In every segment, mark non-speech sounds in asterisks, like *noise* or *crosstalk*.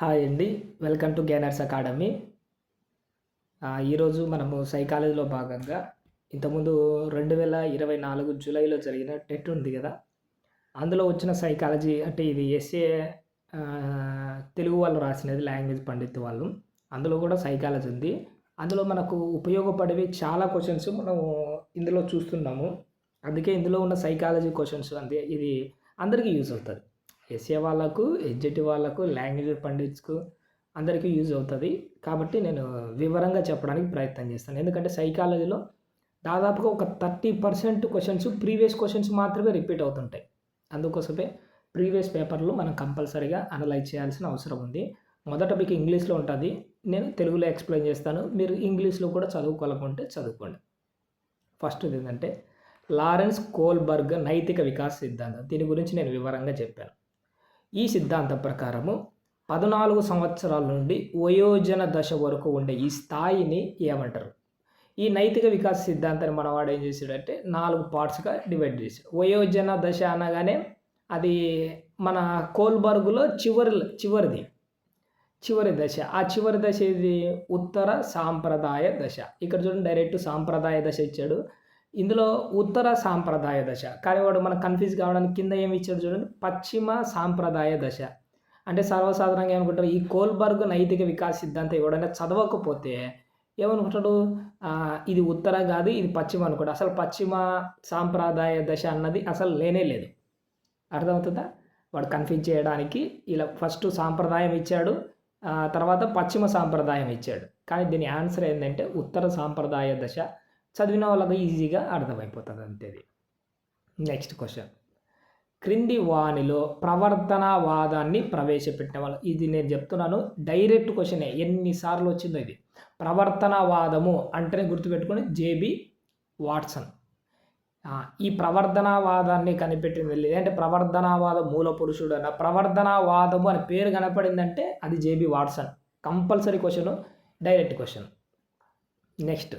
Hi అండి. Welcome to Gainers Academy. ఈరోజు మనము సైకాలజీలో భాగంగా ఇంతకుముందు రెండు వేల ఇరవై నాలుగు జూలైలో జరిగిన టెట్ ఉంది కదా. అందులో వచ్చిన సైకాలజీ అంటే ఇది ఎస్ఏ తెలుగు వాళ్ళు రాసినది లాంగ్వేజ్ పండిత్ వాళ్ళు. అందులో కూడా సైకాలజీ ఉంది. అందులో మనకు ఉపయోగపడేవి చాలా క్వశ్చన్స్ మనం ఇందులో చూస్తున్నాము. అందుకే ఇందులో ఉన్న సైకాలజీ క్వశ్చన్స్ అంతే ఇది అందరికీ యూజ్ అవుతుంది. ఎస్ఏ వాళ్ళకు ఎడ్జెట్ వాళ్ళకు లాంగ్వేజ్ పండిట్స్కు అందరికీ యూజ్ అవుతుంది. కాబట్టి నేను వివరంగా చెప్పడానికి ప్రయత్నం చేస్తాను. ఎందుకంటే సైకాలజీలో దాదాపుగా ఒక thirty percent questions previous questions మాత్రమే రిపీట్ అవుతుంటాయి. అందుకోసమే ప్రీవియస్ పేపర్లు మనం కంపల్సరీగా అనలైజ్ చేయాల్సిన అవసరం ఉంది. మొదట మీకు ఇంగ్లీష్లో ఉంటుంది. నేను తెలుగులో ఎక్స్ప్లెయిన్ చేస్తాను. మీరు ఇంగ్లీష్లో కూడా చదువుకోవాలనుకుంటే చదువుకోండి. ఫస్ట్ ఏంటంటే లారెన్స్ కోల్బర్గ్ నైతిక వికాస్ సిద్ధాంతం. దీని గురించి నేను వివరంగా చెప్పాను. ఈ సిద్ధాంతం ప్రకారము పద్నాలుగు సంవత్సరాల నుండి వయోజన దశ వరకు ఉండే ఈ స్థాయిని ఏమంటారు? ఈ నైతిక వికాస సిద్ధాంతాన్ని మనవాడు ఏం చేశాడంటే నాలుగు పార్ట్స్గా డివైడ్ చేశాడు. వయోజన దశ అనగానే అది మన కోల్బర్గులో చివరి చివరిది చివరి దశ. ఆ చివరి దశ ఇది ఉత్తర సాంప్రదాయ దశ. ఇక్కడ చూడండి డైరెక్ట్ సాంప్రదాయ దశ ఇచ్చాడు. ఇందులో ఉత్తర సాంప్రదాయ దశ. కానీ వాడు మనకు కన్ఫ్యూజ్ కావడానికి కింద ఏమి ఇచ్చాడు చూడండి. పశ్చిమ సాంప్రదాయ దశ. అంటే సర్వసాధారణంగా ఏమనుకుంటారు? ఈ కోల్బర్గ్ నైతిక వికాస సిద్ధాంతం ఎవడైనా చదవకపోతే ఏమనుకుంటాడు? ఇది ఉత్తర కాదు ఇది పశ్చిమ అనుకోడు అసలు పశ్చిమ సాంప్రదాయ దశ అన్నది అసలు లేనే లేదు. అర్థమవుతుందా? వాడు కన్ఫ్యూజ్ చేయడానికి ఇలా ఫస్ట్ సాంప్రదాయం ఇచ్చాడు తర్వాత పశ్చిమ సాంప్రదాయం ఇచ్చాడు. కానీ దీని ఆన్సర్ ఏంటంటే ఉత్తర సాంప్రదాయ దశ. చదివిన వాళ్ళకి ఈజీగా అర్థమైపోతుంది అంతేది. Next question. క్రింది వాణిలో ప్రవర్తనవాదాన్ని ప్రవేశపెట్టిన వాళ్ళు ఇది నేను చెప్తున్నాను డైరెక్ట్ క్వశ్చనే. ఎన్నిసార్లు వచ్చిందో ఇది. ప్రవర్తనవాదము అంటేనే గుర్తుపెట్టుకొని జేబి వాట్సన్. ఈ ప్రవర్ధనావాదాన్ని కనిపెట్టింది లేదంటే ప్రవర్ధనావాద మూల పురుషుడు అన్న ప్రవర్ధనావాదము అని పేరు కనపడిందంటే అది JB Watson. Compulsory question direct question. Next.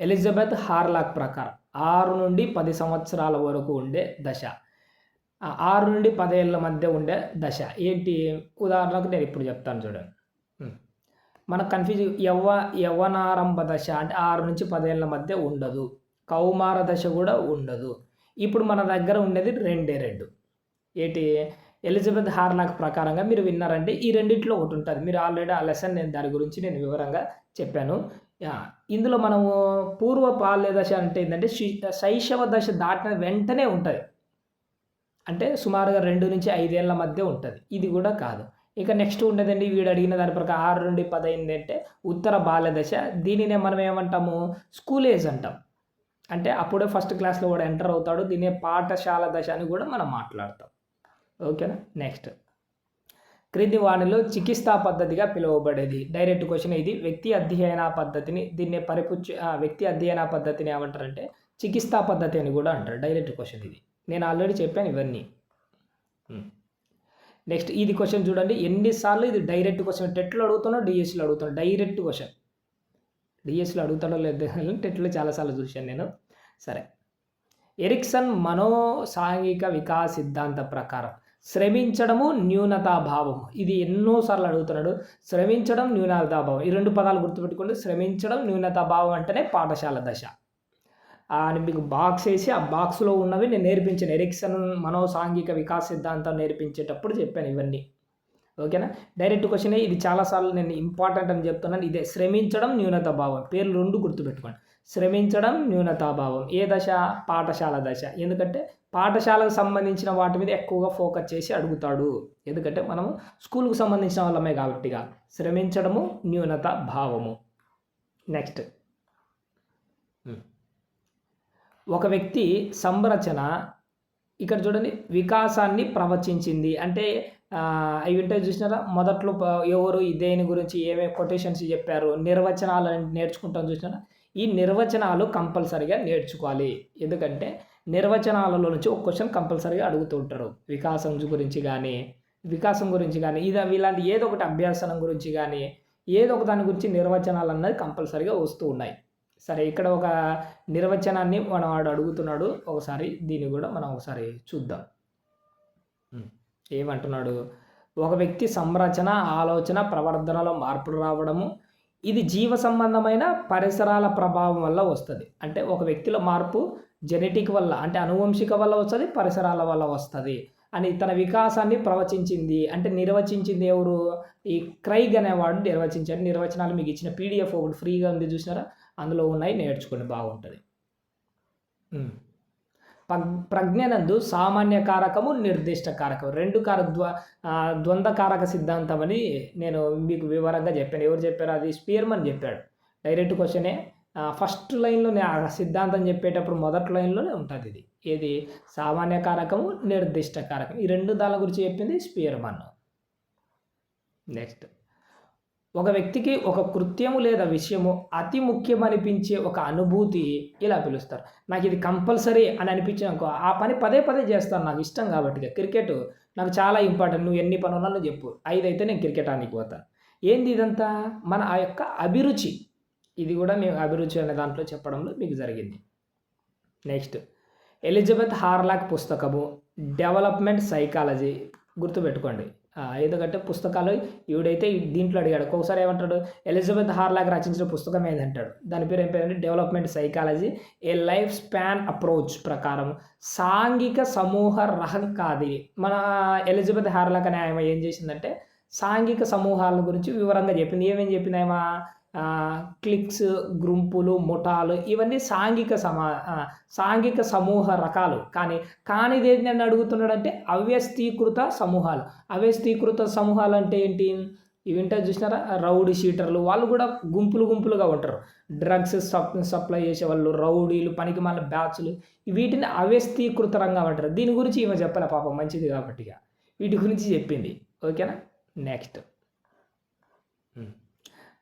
Elizabeth Hurlock ప్రకారం ఆరు నుండి పది సంవత్సరాల వరకు ఉండే దశ. ఆరు నుండి పదేళ్ళ మధ్య ఉండే దశ. ఏంటి? ఉదాహరణకు నేను ఇప్పుడు చెప్తాను చూడండి. మన మనకు కన్ఫ్యూజ్ యవ్వ యవ్వనారంభ దశ అంటే ఆరు నుంచి పదేళ్ళ మధ్య ఉండదు. కౌమార దశ కూడా ఉండదు. ఇప్పుడు మన దగ్గర ఉండేది రెండే రెండు. ఏంటి? ఎలిజబెత్ హార్లాక్ ప్రకారంగా మీరు విన్నారంటే ఈ రెండిట్లో ఒకటి ఉంటుంది. మీరు ఆల్రెడీ ఆ లెసన్ నేను దాని గురించి నేను వివరంగా చెప్పాను. ఇందులో మనము పూర్వ బాల్య దశ అంటే ఏంటంటే శైశవ దశ దాటిన వెంటనే ఉంటుంది. అంటే సుమారుగా రెండు నుంచి ఐదేళ్ళ మధ్య ఉంటుంది. ఇది కూడా కాదు. ఇక నెక్స్ట్ ఉండేదండి వీడు అడిగిన దాని ప్రకారం ఆరు నుండి పదైంది అంటే ఉత్తర బాల్య దశ దీనినే మనం ఏమంటాము? స్కూల్ ఏజ్ అంటాం. అంటే అప్పుడే ఫస్ట్ క్లాస్లో కూడా ఎంటర్ అవుతాడు. దీనే పాఠశాల దశ అని కూడా మనం మాట్లాడతాం. ఓకేనా? నెక్స్ట్ క్రింది వాణిలో చికిత్సా పద్ధతిగా పిలువబడేది. డైరెక్ట్ క్వశ్చన్ ఇది. వ్యక్తి అధ్యయన పద్ధతిని దీన్ని పరిపుచ్చు ఆ, వ్యక్తి అధ్యయన పద్ధతిని ఏమంటారంటే చికిత్సా పద్ధతి అని కూడా అంటారు. డైరెక్ట్ క్వశ్చన్ ఇది. నేను ఆల్రెడీ చెప్పాను ఇవన్నీ. నెక్స్ట్ ఇది క్వశ్చన్ చూడండి. ఎన్నిసార్లు ఇది డైరెక్ట్ క్వశ్చన్? టెట్లో అడుగుతున్నా డిఎస్లో అడుగుతున్నా డైరెక్ట్ క్వశ్చన్. డిఎస్లో అడుగుతాడో లేదు టెట్లో చాలాసార్లు చూశాను నేను. సరే. ఎరిక్సన్ మనో సాంఘిక వికాస సిద్ధాంత ప్రకారం శ్రమించడము న్యూనతాభావము ఇది ఎన్నోసార్లు అడుగుతున్నాడు. శ్రమించడం న్యూనతాభావం. ఈ రెండు పదాలు గుర్తుపెట్టుకోండి. శ్రమించడం న్యూనతాభావం అంటేనే పాఠశాల దశ. అని మీకు బాక్స్ వేసి ఆ బాక్స్లో ఉన్నవి నేను నేర్పించాను. ఎరిక్సన్ మనో సాంఘిక వికాస సిద్ధాంతం నేర్పించేటప్పుడు చెప్పాను ఇవన్నీ. ఓకేనా? Direct question. ఇది చాలాసార్లు నేను ఇంపార్టెంట్ అని చెప్తున్నాను. ఇదే శ్రమించడం న్యూనతాభావం. పేర్లు రెండు గుర్తుపెట్టుకోండి. శ్రమించడం న్యూనతాభావం. ఏ దశ? పాఠశాల దశ. ఎందుకంటే పాఠశాలకు సంబంధించిన వాటి మీద ఎక్కువగా ఫోకస్ చేసి అడుగుతాడు. ఎందుకంటే మనము స్కూల్కు సంబంధించిన వాళ్ళమే కాబట్టిగా శ్రమించడము న్యూనత భావము. నెక్స్ట్ ఒక వ్యక్తి సంరచన ఇక్కడ చూడండి వికాసాన్ని ప్రవచించింది. అంటే అవి ఉంటాయి చూసినారా? మొదట్లో ఎవరు దేని గురించి ఏమేమి కొటేషన్స్ చెప్పారు? నిర్వచనాలు నేర్చుకుంటాం చూసినారా? ఈ నిర్వచనాలు కంపల్సరిగా నేర్చుకోవాలి. ఎందుకంటే నిర్వచనాలలో నుంచి ఒక క్వశ్చన్ కంపల్సరీగా అడుగుతూ ఉంటారు. వికాసం గురించి కానీ వికాసం గురించి కానీ ఇది ఇలాంటి ఏదో ఒకటి అభ్యాసనం గురించి కానీ ఏదో ఒక దాని గురించి నిర్వచనాలు అన్నది కంపల్సరీగా వస్తూ ఉన్నాయి. సరే ఇక్కడ ఒక నిర్వచనాన్ని మనం వాడు అడుగుతున్నాడు. ఒకసారి దీన్ని కూడా మనం ఒకసారి చూద్దాం. ఏమంటున్నాడు? ఒక వ్యక్తి సంరచన ఆలోచన ప్రవర్తనలో మార్పులు రావడము ఇది జీవ సంబంధమైన పరిసరాల ప్రభావం వల్ల వస్తుంది. అంటే ఒక వ్యక్తిలో మార్పు జెనెటిక్ వల్ల అంటే అనువంశిక వల్ల వస్తుంది పరిసరాల వల్ల వస్తుంది. అని తన వికాసాన్ని ప్రవచించింది. అంటే నిర్వచించింది ఎవరు? ఈ క్రైగ్ అనేవాడు నిర్వచించాడు. నిర్వచనాలు మీకు ఇచ్చిన పీడిఎఫ్ ఒకటి ఫ్రీగా ఉంది చూసినారా? అందులో ఉన్నాయి నేర్చుకోండి బాగుంటుంది. ప్రజ్ఞనందు సామాన్య కారకము నిర్దిష్ట కారకం రెండు కారక ద్వ ద్వంద్వకారక ద్వంద్వ కారక సిద్ధాంతం అని నేను మీకు వివరంగా చెప్పాను. ఎవరు చెప్పారు? అది స్పియర్మన్ చెప్పాడు. డైరెక్ట్ క్వశ్చనే ఫస్ట్ లైన్లోనే ఆ సిద్ధాంతం చెప్పేటప్పుడు మొదటి లైన్లోనే ఉంటుంది ఇది. ఏది? సామాన్య కారకము నిర్దిష్ట కారకం ఈ రెండు దాని గురించి చెప్పింది స్పియర్మన్. నెక్స్ట్. ఒక వ్యక్తికి ఒక కృత్యము లేదా విషయము అతి ముఖ్యమనిపించే ఒక అనుభూతి ఇలా పిలుస్తారు. నాకు ఇది కంపల్సరీ అని అనిపించినాకో ఆ పని పదే పదే చేస్తాను. నాకు ఇష్టం కాబట్టి క్రికెట్ నాకు చాలా ఇంపార్టెంట్. నువ్వు ఎన్ని పనులు చెప్పు. ఐదైతే నేను క్రికెట్ ఆనికి పోతాను ఏంది ఇదంతా? మన ఆ యొక్క అభిరుచి. ఇది కూడా మేము అభిరుచి అనే దాంట్లో చెప్పడంలో మీకు జరిగింది. నెక్స్ట్. ఎలిజబెత్ హార్లాక్ పుస్తకము డెవలప్మెంట్ సైకాలజీ గుర్తుపెట్టుకోండి. ఎందుకంటే పుస్తకాలు ఈవిడైతే దీంట్లో అడిగాడు. ఒక్కొక్కసారి ఏమంటాడు? ఎలిజబెత్ హార్లాక్ రచించిన పుస్తకం ఏదంటాడు? దాని పేరు ఏం పేరంటే development psychology. A life span approach ప్రకారం సాంఘిక సమూహ రహం కాది మన ఎలిజబెత్ హార్లాక్ అనే ఆమె ఏం చేసిందంటే సాంఘిక సమూహాల గురించి వివరంగా చెప్పింది. ఏమేం చెప్పింది ఆమె? క్లిక్స్ గ్రూంపులు ముఠాలు ఇవన్నీ సాంఘిక సమా సాంఘిక సమూహ రకాలు. కానీ కానిది ఏంటి అని అడుగుతున్నాడంటే అవ్యస్తీకృత సమూహాలు. అవ్యస్తీకృత సమూహాలు అంటే ఏంటి? ఇవి చూసినారా? రౌడీ షీటర్లు. వాళ్ళు కూడా గుంపులు గుంపులుగా ఉంటారు. డ్రగ్స్ సప్ సప్లై చేసే వాళ్ళు రౌడీలు పనికి మళ్ళీ బ్యాచ్లు. వీటిని అవ్యస్తీకృత రంగం అంటారు. దీని గురించి ఈమె చెప్పలే పాపం? మంచిది కాబట్టి ఇక. వీటి గురించి చెప్పింది. ఓకేనా? నెక్స్ట్.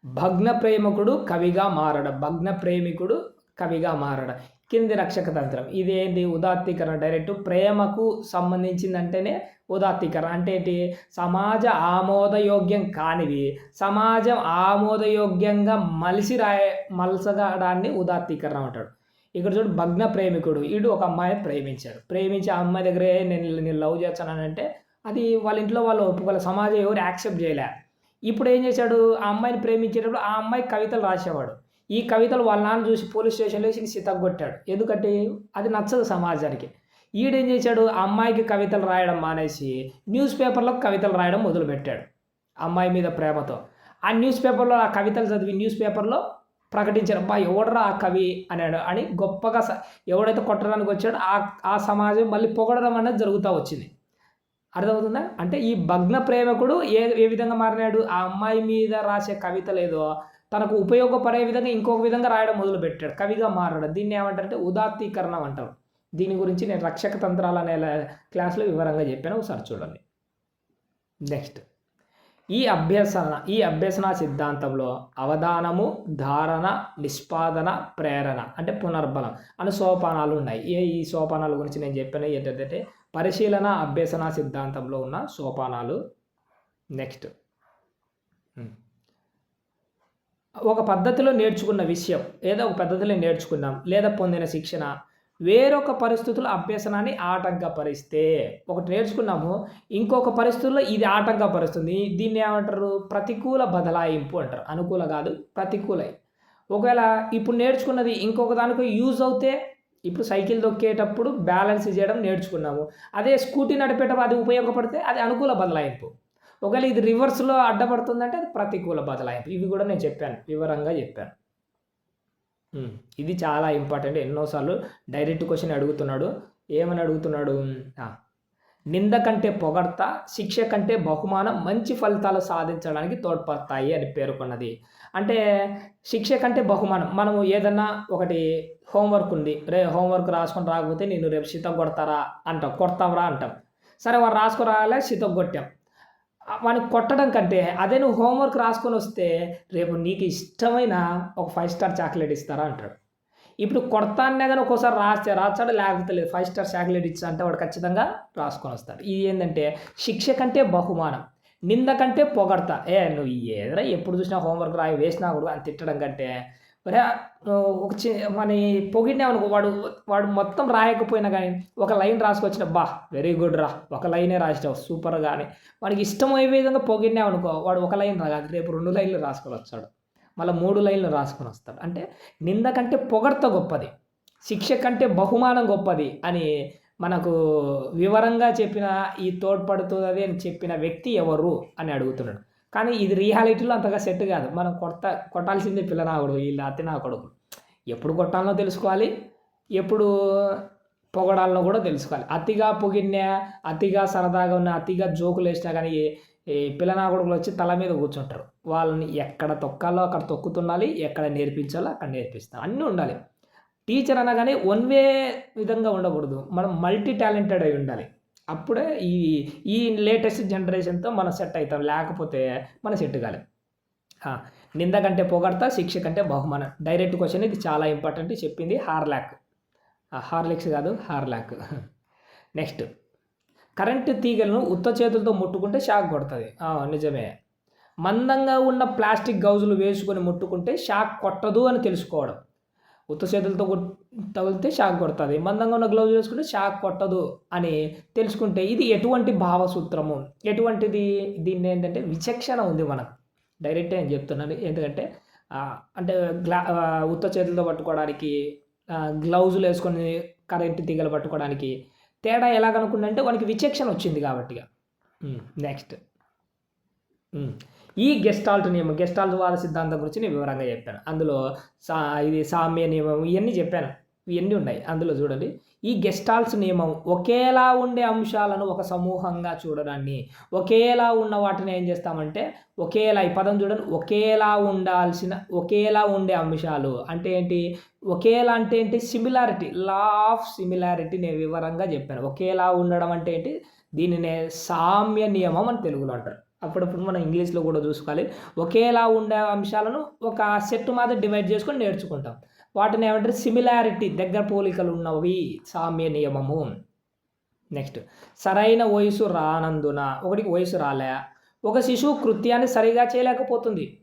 భగ్న ప్రేమికుడు కవిగా మారడం భగ్న ప్రేమికుడు కవిగా మారడం. కింది రక్షక తంత్రం. ఇదేంటి ఉదాత్తీకరణ. డైరెక్ట్ ప్రేమకు సంబంధించిందంటేనే ఉదాత్తీకరణ. అంటే ఏంటి? సమాజ ఆమోదయోగ్యం కానివి సమాజం ఆమోదయోగ్యంగా మలిసి రాయ మలసగడాన్ని ఉదాత్తీకరణ అంటాడు. ఇక్కడ చూడు భగ్న ప్రేమికుడు వీడు ఒక అమ్మాయిని ప్రేమించాడు. ప్రేమించి ఆ అమ్మాయి దగ్గరే నేను నేను లవ్ చేస్తానంటే అది వాళ్ళ ఇంట్లో వాళ్ళు ఒప్పుకోలే. సమాజం ఎవరు యాక్సెప్ట్ చేయలే. ఇప్పుడు ఏం చేశాడు? ఆ అమ్మాయిని ప్రేమించేటప్పుడు ఆ అమ్మాయి కవితలు రాసేవాడు. ఈ కవితలు వాళ్ళ నాన్న చూసి పోలీస్ స్టేషన్లో వేసి సితగొట్టాడు ఎందుకంటే అది నచ్చదు సమాజానికి. ఈడేం చేశాడు? ఆ అమ్మాయికి కవితలు రాయడం మానేసి న్యూస్ పేపర్లో కవితలు రాయడం మొదలుపెట్టాడు. అమ్మాయి మీద ప్రేమతో. ఆ న్యూస్ పేపర్లో ఆ కవితలు చదివి న్యూస్ పేపర్లో ప్రకటించారు అబ్బా ఎవడరా ఆ కవి? అన్నాడు. అని గొప్పగా స- ఎవడైతే కొట్టడానికి వచ్చాడో ఆ ఆ సమాజం మళ్ళీ పొగడడం అనేది జరుగుతూ వచ్చింది. అర్థమవుతుందా? అంటే ఈ భగ్న ప్రేమకుడు ఏ ఏ విధంగా మారినాడు? ఆ అమ్మాయి మీద రాసే కవితలు ఏదో తనకు ఉపయోగపడే విధంగా ఇంకొక విధంగా రాయడం మొదలు పెట్టాడు కవిగా మారాడు. దీన్ని ఏమంటారంటే ఉదాత్తీకరణం అంటారు. దీని గురించి నేను రక్షక తంత్రాలు అనే క్లాస్లో వివరంగా చెప్పాను. ఒకసారి చూడండి. నెక్స్ట్. ఈ అభ్యసన ఈ అభ్యసన సిద్ధాంతంలో అవధానము ధారణ నిష్పాదన ప్రేరణ అంటే పునర్బలం అనే సోపానాలు ఉన్నాయి. ఏ ఈ సోపానాల గురించి నేను చెప్పాను. ఏంటంటే పరిశీలన అభ్యసన సిద్ధాంతంలో ఉన్న సోపానాలు. Next hmm. ఒక పద్ధతిలో నేర్చుకున్న విషయం ఏదో ఒక పద్ధతిలో నేర్చుకున్నాం లేదా పొందిన శిక్షణ వేరొక పరిస్థితుల్లో అభ్యసనాన్ని ఆటంకపరిస్తే ఒకటి నేర్చుకున్నాము ఇంకొక పరిస్థితుల్లో ఇది ఆటంకపరుస్తుంది దీన్ని ఏమంటారు? ప్రతికూల బదలాయింపు అంటారు. అనుకూల కాదు ప్రతికూల. ఒకవేళ ఇప్పుడు నేర్చుకున్నది ఇంకొక దానికి యూజ్ అవుతే ఇప్పుడు సైకిల్ దొక్కేటప్పుడు బ్యాలెన్స్ చేయడం నేర్చుకున్నాము. అదే స్కూటీ నడిపేటప్పుడు అది ఉపయోగపడితే అది అనుకూల బదలాయింపు. ఒకవేళ ఇది రివర్స్లో అడ్డపడుతుందంటే అది ప్రతికూల బదలాయింపు. ఇవి కూడా నేను చెప్పాను వివరంగా చెప్పాను. ఇది చాలా ఇంపార్టెంట్. ఎన్నోసార్లు డైరెక్ట్ క్వశ్చన్ అడుగుతున్నాడు. ఏమని అడుగుతున్నాడు? నింద కంటే పొగడ్త శిక్ష కంటే బహుమానం మంచి ఫలితాలు సాధించడానికి తోడ్పడతాయి అని పేర్కొన్నది. అంటే శిక్ష కంటే బహుమానం మనము ఏదన్నా ఒకటి హోంవర్క్ ఉంది రే హోంవర్క్ రాసుకొని రాకపోతే నేను రేపు శీతం కొడతారా అంటాం కొడతావరా అంటాం. సరే వాడు రాసుకొని రాలే శీతం కొట్టాం. వాడిని కొట్టడం కంటే అదే నువ్వు హోంవర్క్ రాసుకొని వస్తే రేపు నీకు ఇష్టమైన ఒక ఫైవ్ స్టార్ చాక్లెట్ ఇస్తారా అంటాడు. ఇప్పుడు కొడతానే కానీ ఒక్కోసారి రాస్తే రాస్తాడు లేకపోతే లేదు. ఫైవ్ స్టార్ చాక్లెట్ ఇచ్చా అంటే వాడు ఖచ్చితంగా రాసుకొని వస్తాడు. ఇది ఏంటంటే శిక్ష కంటే బహుమానం నింద కంటే పొగడతా. ఏ నువ్వు ఏదైనా ఎప్పుడు చూసినా హోంవర్క్ రాయి వేసినా కూడా అని తిట్టడం కంటే ఒరే ఒక చి మన పొగిడినామనుకో వాడు వాడు మొత్తం రాయకపోయినా కానీ ఒక లైన్ రాసుకొచ్చిన బా వెరీ గుడ్ రా ఒక లైనే రాసినావు సూపర్ కానీ వాడికి ఇష్టమయ్యే విధంగా పొగిడినామనుకో వాడు ఒక లైన్ రాదు రేపు రెండు లైన్లు రాసుకొని వచ్చాడు మళ్ళీ మూడు లైన్లు రాసుకొని వస్తాడు అంటే నింద కంటే పొగడ్త గొప్పది శిక్ష కంటే బహుమానం గొప్పది అని మనకు వివరంగా చెప్పిన ఈ తోడ్పడుతుంది అని చెప్పిన వ్యక్తి ఎవరు అని అడుగుతున్నాడు. కానీ ఇది రియాలిటీలో అంతగా సెట్ కాదు. మనం కొట్ట కొట్టాల్సిందే పిల్లనాకుడు వీళ్ళు అతి నా కొడుకు. ఎప్పుడు కొట్టాలనో తెలుసుకోవాలి ఎప్పుడు పొగడాలనో కూడా తెలుసుకోవాలి. అతిగా పొగిడినా అతిగా సరదాగా ఉన్న అతిగా జోకులు వేసినా కానీ ఈ పిల్లనా కొడుకులు వచ్చి తల మీద కూర్చుంటారు. వాళ్ళని ఎక్కడ తొక్కాలో అక్కడ తొక్కుతుండాలి ఎక్కడ నేర్పించాలో అక్కడ నేర్పిస్తాం అన్నీ ఉండాలి. టీచర్ అనగానే వన్ వే విధంగా ఉండకూడదు. మనం మల్టీ టాలెంటెడ్ అయి ఉండాలి. అప్పుడే ఈ ఈ లేటెస్ట్ జనరేషన్తో మనం సెట్ అవుతాం. లేకపోతే మన సెట్ కాలేం. నింద కంటే పొగడతా శిక్ష కంటే బహుమానం. డైరెక్ట్ క్వశ్చన్ ఇది చాలా ఇంపార్టెంట్. చెప్పింది హార్లాక్. హార్లిక్స్ కాదు హార్లాక్. నెక్స్ట్. కరెంటు తీగలను ఉత్త చేతులతో ముట్టుకుంటే షాక్ కొడుతుంది. నిజమే. మందంగా ఉన్న ప్లాస్టిక్ గౌజులు వేసుకొని ముట్టుకుంటే షాక్ కొట్టదు అని తెలుసుకోవడం. ఉత్త చేతులతో తగిలితే షాక్ కొడుతుంది. మందంగా ఉన్న గ్లౌజ్ వేసుకుంటే షాక్ కొట్టదు అని తెలుసుకుంటే ఇది ఎటువంటి భావసూత్రము? ఎటువంటిది? దీన్ని ఏంటంటే విచక్షణ ఉంది మనకు. డైరెక్టే నేను చెప్తున్నాను. ఎందుకంటే అంటే గ్లా ఉత్త చేతులతో పట్టుకోవడానికి గ్లౌజులు వేసుకొని కరెంటు తీగలు పట్టుకోవడానికి తేడా ఎలా కనుక్కుందంటే వానికి విచక్షణ వచ్చింది కాబట్టి నెక్స్ట్. ఈ గెస్టాల్ట్ నియమం గెస్టాల్ట్ వాద సిద్ధాంతం గురించి నేను వివరంగా చెప్పాను. అందులో సా ఇది సామ్య నియమం ఇవన్నీ చెప్పాను. ఇవన్నీ ఉన్నాయి అందులో చూడండి. ఈ గెస్టాల్స్ నియమం ఒకేలా ఉండే అంశాలను ఒక సమూహంగా చూడడాన్ని ఒకేలా ఉన్న వాటిని ఏం చేస్తామంటే ఒకేలా ఈ పదం చూడండి ఒకేలా ఉండాల్సిన ఒకేలా ఉండే అంశాలు. అంటే ఏంటి? ఒకేలా అంటే ఏంటి? సిమిలారిటీ లా ఆఫ్ సిమిలారిటీ నేను వివరంగా చెప్పాను ఒకేలా ఉండడం అంటే ఏంటి? దీనినే సామ్య నియమం అని తెలుగులో అంటారు. అప్పుడప్పుడు మనం ఇంగ్లీష్లో కూడా చూసుకోవాలి. ఒకేలా ఉండే అంశాలను ఒక సెట్ మాదిరి డివైడ్ చేసుకొని నేర్చుకుంటాం. వాటిని ఏమంటారు? సిమిలారిటీ దగ్గర పోలికలు ఉన్నవి. సామ్య నియమము. నెక్స్ట్ సరైన వయసు రానందున. ఒకటికి వయసు రాలే. ఒక శిశువు కృత్యాన్ని సరిగా చేయలేకపోతుంది.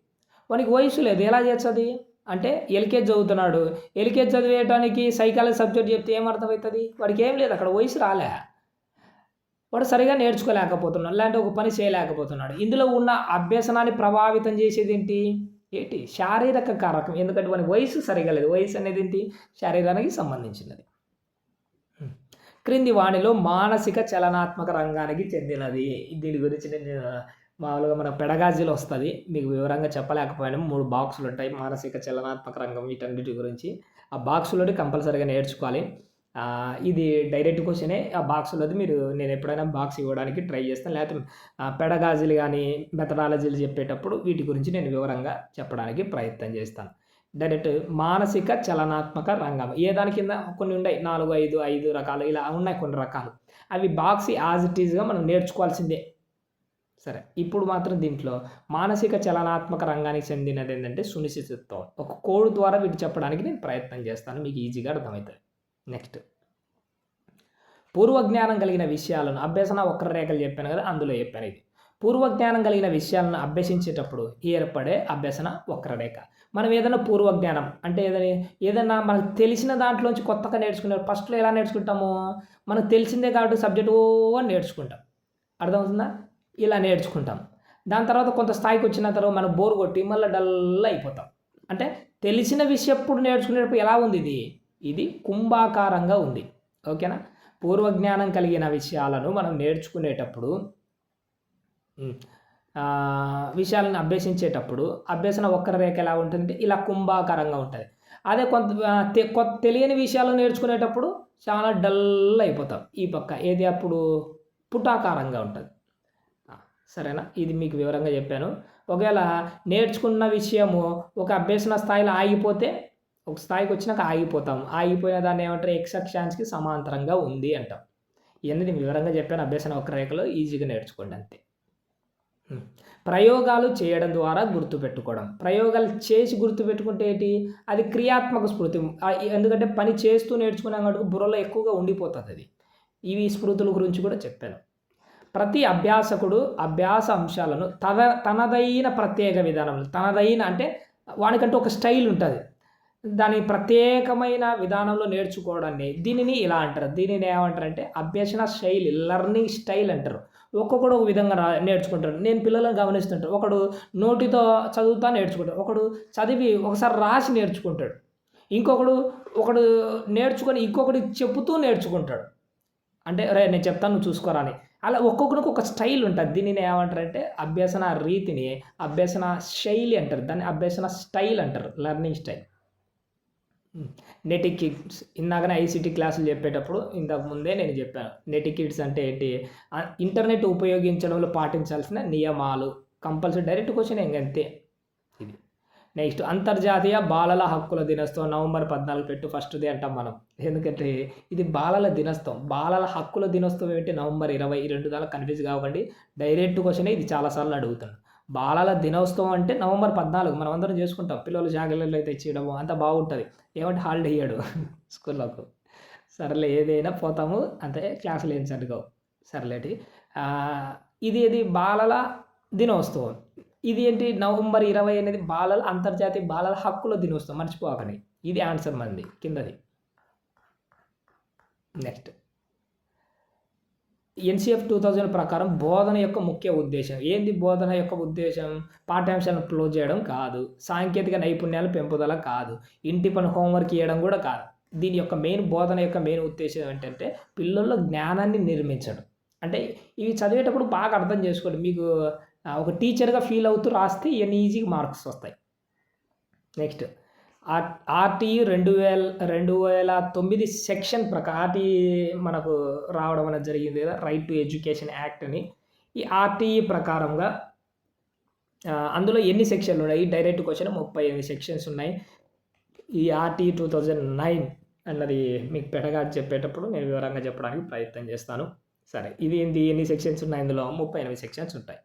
వానికి వయసు లేదు. ఎలా చేస్తుంది? అంటే ఎల్కేజ్ చదువుతున్నాడు. ఎల్కేజ్ చదివేయడానికి సైకాలజీ సబ్జెక్ట్ చెప్తే ఏమర్థమవుతుంది వాడికి ఏం లేదు. అక్కడ వయసు రాలే. వాడు సరిగా నేర్చుకోలేకపోతున్నాడు. లేదంటే ఒక పని చేయలేకపోతున్నాడు. ఇందులో ఉన్న అభ్యసనాన్ని ప్రభావితం చేసేది ఏంటి? ఏంటి? శారీరక కారకం. ఎందుకంటే మన వయసు సరిగా లేదు. వయసు అనేది ఏంటి? శారీరానికి సంబంధించినది. క్రింది వాణిలో మానసిక చలనాత్మక రంగానికి చెందినది. దీని గురించి నేను మామూలుగా మన పెడగాజీలో వస్తుంది. మీకు వివరంగా చెప్పలేకపోయినా. మూడు బాక్సులు ఉంటాయి మానసిక చలనాత్మక రంగం వీటన్నిటి గురించి. ఆ బాక్సులోని కంపల్సరీగా నేర్చుకోవాలి. ఇది డైరెక్ట్ క్వశ్చనే ఆ బాక్సులోది మీరు నేను ఎప్పుడైనా బాక్స్ ఇవ్వడానికి ట్రై చేస్తాను. లేకపోతే పెడగాజీలు కానీ మెథడాలజీలు చెప్పేటప్పుడు వీటి గురించి నేను వివరంగా చెప్పడానికి ప్రయత్నం చేస్తాను. డైరెక్ట్ మానసిక చలనాత్మక రంగం ఏ దాని కింద? కొన్ని ఉన్నాయి నాలుగు ఐదు ఐదు రకాలు. ఇలా ఉన్నాయి కొన్ని రకాలు. అవి బాక్స్ యాజ్ ఇట్ ఈజ్గా మనం నేర్చుకోవాల్సిందే. సరే. ఇప్పుడు మాత్రం దీంట్లో మానసిక చలనాత్మక రంగానికి చెందినది ఏంటంటే సునిశ్చితత్వం. ఒక కోడ్ ద్వారా వీటి చెప్పడానికి నేను ప్రయత్నం చేస్తాను. మీకు ఈజీగా అర్థమవుతుంది. నెక్స్ట్. పూర్వజ్ఞానం కలిగిన విషయాలను అభ్యసన వక్రరేఖలు చెప్పాను కదా అందులో చెప్పాను ఇది. పూర్వజ్ఞానం కలిగిన విషయాలను అభ్యసించేటప్పుడు ఏర్పడే అభ్యసన వక్రరేఖ మనం ఏదైనా పూర్వజ్ఞానం అంటే ఏదైనా ఏదైనా మనకు తెలిసిన దాంట్లోంచి కొత్తగా నేర్చుకునే ఫస్ట్లో ఎలా నేర్చుకుంటాము? మనకు తెలిసిందే కాబట్టి సబ్జెక్ట్ ఓ అని నేర్చుకుంటాం. అర్థమవుతుందా? ఇలా నేర్చుకుంటాం. దాని తర్వాత కొంత స్థాయికి వచ్చిన తర్వాత మనం బోర్ కొట్టి మళ్ళీ డల్ అయిపోతాం. అంటే తెలిసిన విషయం ఎప్పుడు నేర్చుకునేటప్పుడు ఎలా ఉంది ఇది? ఇది కుంభాకారంగా ఉంది. ఓకేనా? పూర్వజ్ఞానం కలిగిన విషయాలను మనం నేర్చుకునేటప్పుడు విషయాలను అభ్యసించేటప్పుడు అభ్యసన వక్రరేఖ ఎలా ఉంటుందంటే ఇలా కుంభాకారంగా ఉంటుంది. అదే కొంత తె- కొత్త తెలియని విషయాలు నేర్చుకునేటప్పుడు చాలా డల్ అయిపోతాం. ఈ పక్క ఏది అప్పుడు పుటాకారంగా ఉంటుంది. సరేనా? ఇది మీకు వివరంగా చెప్పాను. ఒకవేళ నేర్చుకున్న విషయము ఒక అభ్యసన స్థాయిలో ఆగిపోతే ఒక స్థాయికి వచ్చినాక ఆగిపోతాం ఆగిపోయిన దాన్ని ఏమంటారు? ఎక్స్ అక్షాన్స్కి సమాంతరంగా ఉంది అంటాం. ఇవన్నీ నేను వివరంగా చెప్పాను. అభ్యసన రేఖలో ఈజీగా నేర్చుకోండి అంతే. ప్రయోగాలు చేయడం ద్వారా గుర్తుపెట్టుకోవడం. ప్రయోగాలు చేసి గుర్తుపెట్టుకుంటే ఏంటి? అది క్రియాత్మక స్మృతి. ఎందుకంటే పని చేస్తూ నేర్చుకున్నాం కాబట్టి బుర్రలో ఎక్కువగా ఉండిపోతుంది అది. ఇవి స్మృతుల గురించి కూడా చెప్పాను. ప్రతి అభ్యాసకుడు అభ్యాస అంశాలను తన తనదైన ప్రత్యేక విధానంలో తనదైన అంటే వాడికంటూ ఒక స్టైల్ ఉంటుంది. దాని ప్రత్యేకమైన విధానంలో నేర్చుకోవడాన్ని దీనిని ఇలా అంటారు. దీనిని ఏమంటారంటే అభ్యసన శైలి లెర్నింగ్ స్టైల్ అంటారు. ఒక్కొక్కడు ఒక విధంగా రా నేర్చుకుంటాడు. నేను పిల్లలను గమనిస్తుంటాను. ఒకడు నోటితో చదువుతా నేర్చుకుంటాడు. ఒకడు చదివి ఒకసారి రాసి నేర్చుకుంటాడు. ఇంకొకడు ఒకడు నేర్చుకొని ఇంకొకటి చెబుతూ నేర్చుకుంటాడు. అంటే రే నేను చెప్తాను నువ్వు చూసుకోరా అని. అలా ఒక్కొక్కరికి ఒక స్టైల్ ఉంటుంది. దీనిని ఏమంటారంటే అభ్యసన రీతిని అభ్యసన శైలి అంటారు. దాన్ని అభ్యసన స్టైల్ అంటారు. Learning style. నెటి కిడ్స్ ఇందాకనే ఐసీటీ క్లాసులు చెప్పేటప్పుడు ఇంతకు ముందే నేను చెప్పాను. నెటి కిడ్స్ అంటే ఏంటి? ఇంటర్నెట్ ఉపయోగించడంలో పాటించాల్సిన నియమాలు. కంపల్సరీ డైరెక్ట్ క్వశ్చన్ ఇంకంతే ఇది. నెక్స్ట్ అంతర్జాతీయ బాలల హక్కుల దినోత్సవం నవంబర్ పద్నాలుగు పెట్టు ఫస్ట్ది అంటాం మనం. ఎందుకంటే ఇది బాలల దినోత్సవం. బాలల హక్కుల దినోత్సవం ఏంటి నవంబర్ ఇరవై రెండు దాకా కన్ఫ్యూజ్ కాకండి డైరెక్ట్ క్వశ్చన్ ఇది చాలాసార్లు అడుగుతాను బాలల దినోత్సవం అంటే నవంబర్ పద్నాలుగు మనం అందరం చేసుకుంటాం. పిల్లలు జాగ్రత్తలు అయితే ఇచ్చేయడము అంత బాగుంటుంది. ఏమంటే హాలిడే ఇయ్యాడు *laughs* స్కూల్లోకి. సర్లే ఏదైనా పోతాము అంతే క్లాసులు ఏం సరిగావు సర్లేటి ఇది ఇది బాలల దినోత్సవం. ఇది ఏంటి? నవంబర్ ఇరవై అనేది బాలల అంతర్జాతీయ బాలల హక్కుల దినోత్సవం. మర్చిపోకని ఇది ఆన్సర్ మంది కిందది. నెక్స్ట్. ఎన్సిఎఫ్ టూ థౌజండ్ ప్రకారం బోధన యొక్క ముఖ్య ఉద్దేశం. ఏంది బోధన యొక్క ఉద్దేశం? పాఠ్యాంశాలను క్లోజ్ చేయడం కాదు. సాంకేతిక నైపుణ్యాలు పెంపుదల కాదు. ఇంటి పని హోంవర్క్ ఇవ్వడం కూడా కాదు. దీని యొక్క మెయిన్ బోధన యొక్క మెయిన్ ఉద్దేశం ఏంటంటే పిల్లల్లో జ్ఞానాన్ని నిర్మించడం. అంటే ఇవి చదివేటప్పుడు బాగా అర్థం చేసుకోండి. మీకు ఒక టీచర్గా ఫీల్ అవుతూ రాస్తే ఇవన్నీ ఈజీగా మార్క్స్ వస్తాయి. నెక్స్ట్ ఆర్ ఆర్టీ రెండు వేల రెండు వేల తొమ్మిది సెక్షన్ ప్రకారం ఆర్టీ మనకు రావడం అనేది జరిగింది కదా రైట్ టు ఎడ్యుకేషన్ యాక్ట్ అని. ఈ ఆర్టీఈ ప్రకారంగా అందులో ఎన్ని సెక్షన్లు ఉన్నాయి? డైరెక్ట్ క్వశ్చన్ ముప్పై ఎనిమిది సెక్షన్స్ ఉన్నాయి. ఈ ఆర్టీ టూ థౌజండ్ నైన్ అన్నది మీకు పెట్టగా చెప్పేటప్పుడు నేను వివరంగా చెప్పడానికి ప్రయత్నం చేస్తాను. సరే ఇది ఎన్ని సెక్షన్స్ ఉన్నాయి ఇందులో ముప్పై ఎనిమిది సెక్షన్స్ ఉంటాయి.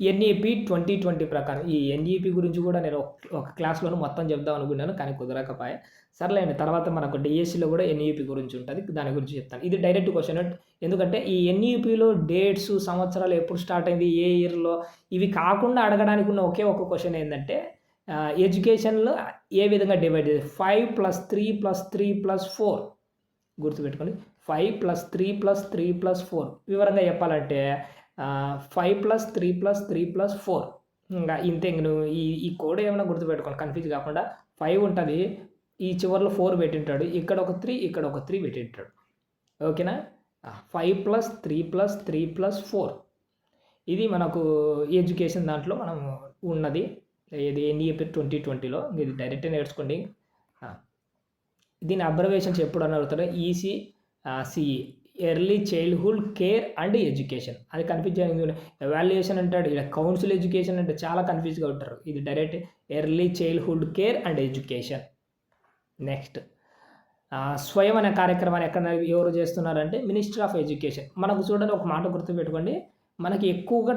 ఎన్ఈపి ట్వంటీ ట్వంటీ ప్రకారం. ఈ ఎన్ఈపి గురించి కూడా నేను ఒక- క్లాస్లోనే మొత్తం చెప్దాం అనుకున్నాను కానీ కుదరకపోయా. సర్లేండి తర్వాత మనకు డిఎస్సిలో కూడా ఎన్ఈపి గురించి ఉంటుంది దాని గురించి చెప్తాను. ఇది డైరెక్ట్ క్వశ్చన్. ఎందుకంటే ఈ ఎన్ఈపిలో డేట్స్ సంవత్సరాలు ఎప్పుడు స్టార్ట్ అయింది ఏ ఇయర్లో ఇవి కాకుండా అడగడానికి ఉన్న ఒకే ఒక క్వశ్చన్ ఏంటంటే ఎడ్యుకేషన్లో ఏ విధంగా డివైడ్ చేసి five plus three plus three plus four. గుర్తుపెట్టుకోండి. Five plus three plus three plus four. వివరంగా చెప్పాలంటే five plus three plus three plus four ఇంకా ఇంతే ఇంక నువ్వు ఈ ఈ కోడ్ ఏమైనా గుర్తుపెట్టుకోండి. కన్ఫ్యూజ్ కాకుండా ఫైవ్ ఉంటుంది. ఈ చివరిలో ఫోర్ పెట్టింటాడు. ఇక్కడ ఒక త్రీ ఇక్కడ ఒక త్రీ పెట్టింటాడు. ఓకేనా? Five plus three plus three plus four ఇది మనకు ఎడ్యుకేషన్ దాంట్లో మనం ఉన్నది. ఇది ఎన్ఈపి ట్వంటీ ట్వంటీలో ఇది డైరెక్ట్ నేర్చుకోండి. దీని అబ్జర్వేషన్స్ ఎప్పుడు అని అడుగుతారు ECCE early childhood care and education అది కన్ఫ్యూజ్ ఎవాల్యుయేషన్ అంటాడు ఇక్కడ కౌన్సిల్ ఎడ్యుకేషన్ అంటే చాలా కన్ఫ్యూజ్గా ఉంటారు. ఇది direct early childhood care and education next Swayam అనే కార్యక్రమాన్ని ఎక్కడ ఎవరు చేస్తున్నారంటే మినిస్టర్ ఆఫ్ ఎడ్యుకేషన్ మనకు చూడండి ఒక మాట గుర్తుపెట్టుకోండి. మనకి ఎక్కువగా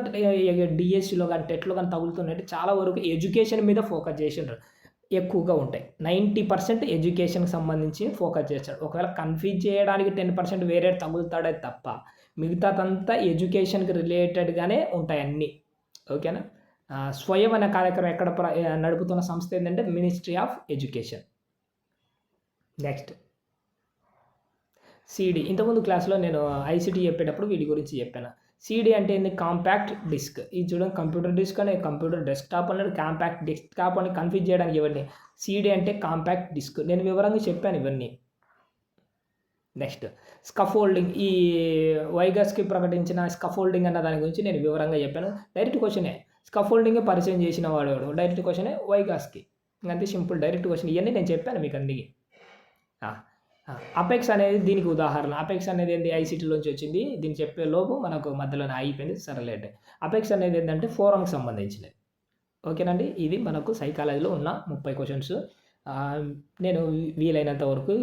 డిఎస్సిలో కానీ టెట్లో కానీ తగులుతున్నట్టు చాలా వరకు ఎడ్యుకేషన్ మీద ఫోకస్ చేసిండ్రు. ఎక్కువగా ఉంటాయి. నైంటీ పర్సెంట్ ఎడ్యుకేషన్కి సంబంధించి ఫోకస్ చేస్తాడు ఒకవేళ కన్ఫ్యూజ్ చేయడానికి టెన్ పర్సెంట్ వేరే తగులుతాడే తప్ప మిగతాదంతా ఎడ్యుకేషన్కి రిలేటెడ్గానే ఉంటాయి అన్నీ. ఓకేనా? స్వయం అనే కార్యక్రమం ఎక్కడ నడుపుతున్న సంస్థ ఏంటంటే ministry of education. Next. CD. ఇంతకుముందు క్లాస్లో నేను ఐసిటీ చెప్పేటప్పుడు వీటి గురించి చెప్పాను. సీడీ అంటే ఏంది? Compact disc. ఇది చూడండి కంప్యూటర్ డిస్క్ అనే కంప్యూటర్ డెస్క్టాప్ అన్నాడు కాంపాక్ట్ డెస్క్టాప్ అని కన్ఫ్యూజ్ చేయడానికి ఇవన్నీ సీడీ అంటే కాంపాక్ట్ డిస్క్. నేను వివరంగా చెప్పాను ఇవన్నీ. Next scaffolding. ఈ వైగస్కి ప్రకటించిన స్కఫోల్డింగ్ అన్న దాని గురించి నేను వివరంగా చెప్పాను. డైరెక్ట్ క్వశ్చనే. స్కఫోల్డింగ్ పరిచయం చేసిన వాడు డైరెక్ట్ క్వశ్చనే వైగాస్కి. అంతే సింపుల్ డైరెక్ట్ క్వశ్చన్. ఇవన్నీ నేను చెప్పాను మీకు అందుకే. అపెక్స్ అనేది దీనికి ఉదాహరణ. అపెక్స్ అనేది ఏంటి? ఐసిటీలోంచి వచ్చింది. దీన్ని చెప్పే లోపు మనకు మధ్యలోనే అయిపోయింది సరలేట్ అపెక్స్ అనేది ఏంటంటే ఫోరంకి సంబంధించినది. ఓకేనండి? ఇది మనకు సైకాలజీలో ఉన్న ముప్పై క్వశ్చన్స్. నేను వీలైనంత వరకు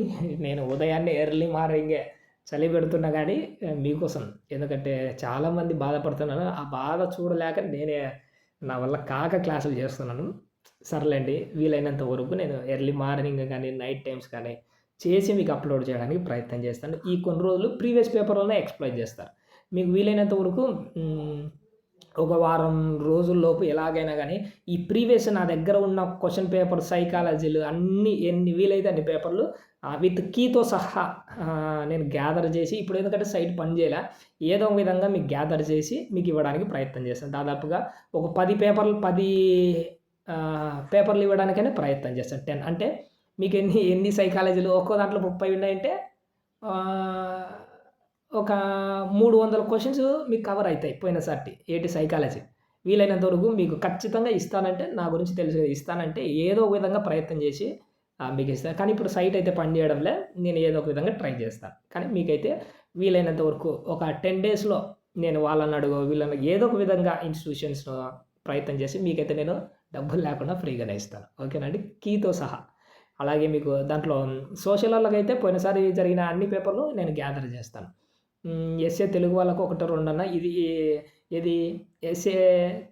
నేను ఉదయాన్నే ఎర్లీ మార్నింగే చలి పెడుతున్నా కానీ మీకోసం. ఎందుకంటే చాలామంది బాధపడుతున్నాను ఆ బాధ చూడలేక నేనే నా వల్ల కాక క్లాసులు చేస్తున్నాను. సర్లేండి వీలైనంత వరకు నేను ఎర్లీ మార్నింగ్ కానీ నైట్ టైమ్స్ కానీ చేసి మీకు అప్లోడ్ చేయడానికి ప్రయత్నం చేస్తాను. ఈ కొన్ని రోజులు ప్రీవియస్ పేపర్లోనే ఎక్స్ప్లెయిన్ చేస్తారు మీకు వీలైనంత వరకు ఒక వారం రోజుల్లోపు ఎలాగైనా కానీ ఈ ప్రీవియస్ నా దగ్గర ఉన్న క్వశ్చన్ పేపర్ సైకాలజీలు అన్ని ఎన్ని వీలైతే అన్ని పేపర్లు విత్ కీతో సహా నేను గ్యాదర్ చేసి ఇప్పుడు ఎందుకంటే సైట్ పనిచేయలే ఏదో ఒక విధంగా మీకు గ్యాదర్ చేసి మీకు ఇవ్వడానికి ప్రయత్నం చేస్తాను. దాదాపుగా ఒక పది పేపర్లు పది పేపర్లు ఇవ్వడానికైనా ప్రయత్నం చేస్తాను. టెన్ అంటే మీకు ఎన్ని ఎన్ని సైకాలజీలు? ఒక్కో దాంట్లో ముప్పై ఉన్నాయంటే ఒక మూడు వందల క్వశ్చన్స్ మీకు కవర్ అవుతాయి పోయినసారి ఏటి సైకాలజీ. వీలైనంత వరకు మీకు ఖచ్చితంగా ఇస్తానంటే నా గురించి తెలుసు ఇస్తానంటే ఏదో ఒక విధంగా ప్రయత్నం చేసి మీకు ఇస్తాను. కానీ ఇప్పుడు సైట్ అయితే పని చేయడంలే నేను ఏదో ఒక విధంగా ట్రై చేస్తాను. కానీ మీకైతే వీలైనంత వరకు ఒక టెన్ డేస్లో నేను వాళ్ళని అడుగు వీళ్ళని ఏదో ఒక విధంగా ఇన్స్టిట్యూషన్స్ ప్రయత్నం చేసి మీకైతే నేను డబ్బులు లేకుండా ఫ్రీగానే ఇస్తాను. ఓకేనండి కీతో సహా. అలాగే మీకు దాంట్లో సోషల్ వాళ్ళకైతే పోయినసారి జరిగిన అన్ని పేపర్లు నేను గ్యాదర్ చేస్తాను. ఎస్ఏ తెలుగు వాళ్ళకు ఒకటి రెండు అన్న ఇది ఇది ఎస్ఏ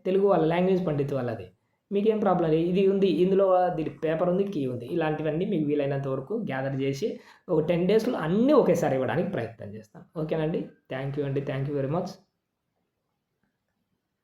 తెలుగు వాళ్ళ లాంగ్వేజ్ పండిత్ వాళ్ళది. మీకేం ప్రాబ్లం లేదు. ఇది ఉంది ఇందులో దీని పేపర్ ఉంది కీ ఉంది. ఇలాంటివన్నీ మీకు వీలైనంత వరకు గ్యాదర్ చేసి ఒక టెన్ డేస్లో అన్నీ ఒకేసారి ఇవ్వడానికి ప్రయత్నం చేస్తాను. ఓకేనండి? థ్యాంక్ యూ అండి. Thank you very much.